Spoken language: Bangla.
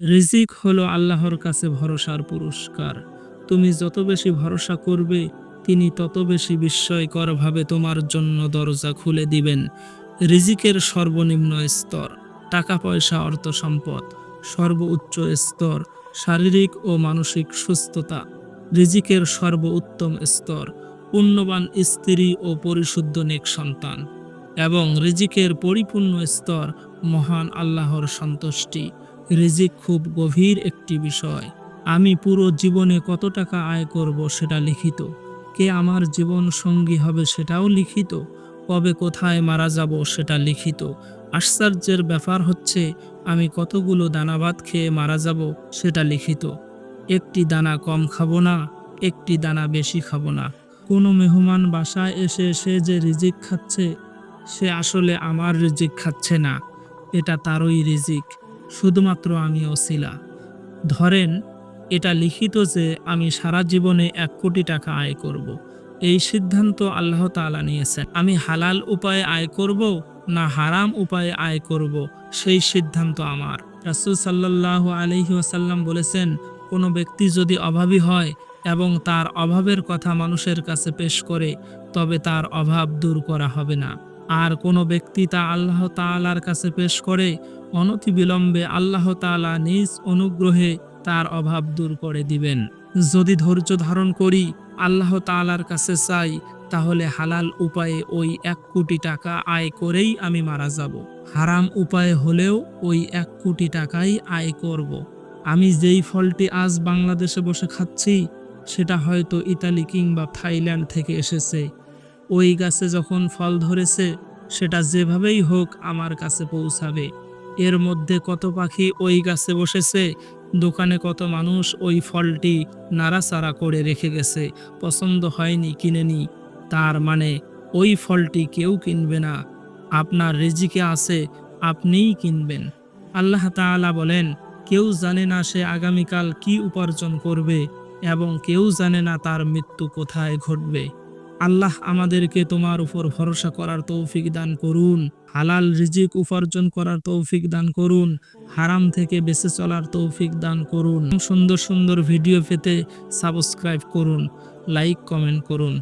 রিজিক হলো আল্লাহর কাছে ভরসার পুরস্কার। তুমি যত বেশি ভরসা করবে, তিনি তত বেশি বিস্ময়করভাবে তোমার জন্য দরজা খুলে দিবেন। রিজিকের সর্বনিম্ন স্তর, টাকা পয়সা, অর্থ সম্পদ, সর্বোচ্চ স্তর, শারীরিক ও মানসিক সুস্থতা। রিজিকের সর্বোত্তম স্তর, পুণ্যবান স্ত্রী ও পরিশুদ্ধ নেক সন্তান। এবং রিজিকের পরিপূর্ণ স্তর, মহান আল্লাহর সন্তুষ্টি। রিজিক খুব গভীর একটি বিষয়। আমি পুরো জীবনে কত টাকা আয় করব সেটা লিখিত। কে আমার জীবন সঙ্গী হবে সেটাও লিখিত। কবে কোথায় মারা যাব সেটা লিখিত। আশ্চর্যের ব্যাপার হচ্ছে, আমি কতগুলো দানাবাদ খেয়ে মারা যাব সেটা লিখিত। একটি দানা কম খাব না, একটি দানা বেশি খাব না। কোনো মেহমান বাসায় এসে সে যে রিজিক খাচ্ছে, সে আসলে আমার রিজিক খাচ্ছে না। এটা তারই রিজিক। শুধুমাত্র আমি অসিলা ধরেন, এটা লিখিত যে আমি সারা জীবনে এক কোটি টাকা আয় করব। এই সিদ্ধান্ত আল্লাহ তাআলা নিয়েছেন। আমি হালাল উপায়ে আয় করব না হারাম উপায়ে আয় করব, সেই সিদ্ধান্ত আমার। রাসুল সাল্লাহ আলহি ওয়াসাল্লাম বলেছেন, কোনো ব্যক্তি যদি অভাবী হয় এবং তার অভাবের কথা মানুষের কাছে পেশ করে, তবে তার অভাব দূর করা হবে না। আর কোনো ব্যক্তি তা আল্লাহ তাআলার কাছে পেশ করে, অনতিবিলম্বে আল্লাহ তাআলা নিজ অনুগ্রহে তার অভাব দূর করে দিবেন। যদি ধৈর্য ধারণ করি, আল্লাহ তাআলার কাছে চাই, তাহলে হালাল উপায়ে ওই এক কোটি টাকা আয় করেই আমি মারা যাব। হারাম উপায়ে হলেও ওই এক কোটি টাকাই আয় করব। আমি যেই ফলটি আজ বাংলাদেশে বসে খাচ্ছি, সেটা হয়তো ইতালি কিংবা থাইল্যান্ড থেকে এসেছে। ওই গাছে যখন ফল ধরেছে, সেটা যেভাবেই হোক আমার কাছে পৌঁছাবে। এর মধ্যে কত পাখি ওই গাছে বসেছে, দোকানে কত মানুষ ওই ফলটি নাড়াচাড়া করে রেখে গেছে, পছন্দ হয়নি কিনেনি তার মানে ওই ফলটি কেউ কিনবে না। আপনার রেজিকে আছে, আপনিই কিনবেন। আল্লাহ তাআলা বলেন, কেউ জানে না সে আগামীকাল কি উপার্জন করবে এবং কেউ জানে না তার মৃত্যু কোথায় ঘটবে। আল্লাহ আমাদেরকে তোমার উপর ভরসা করার তৌফিক দান করুন, হালাল রিজিক উপার্জন করার তৌফিক দান করুন, হারাম থেকে বেঁচে চলার তৌফিক দান করুন। সুন্দর সুন্দর ভিডিও পেতে সাবস্ক্রাইব করুন লাইক কমেন্ট করুন।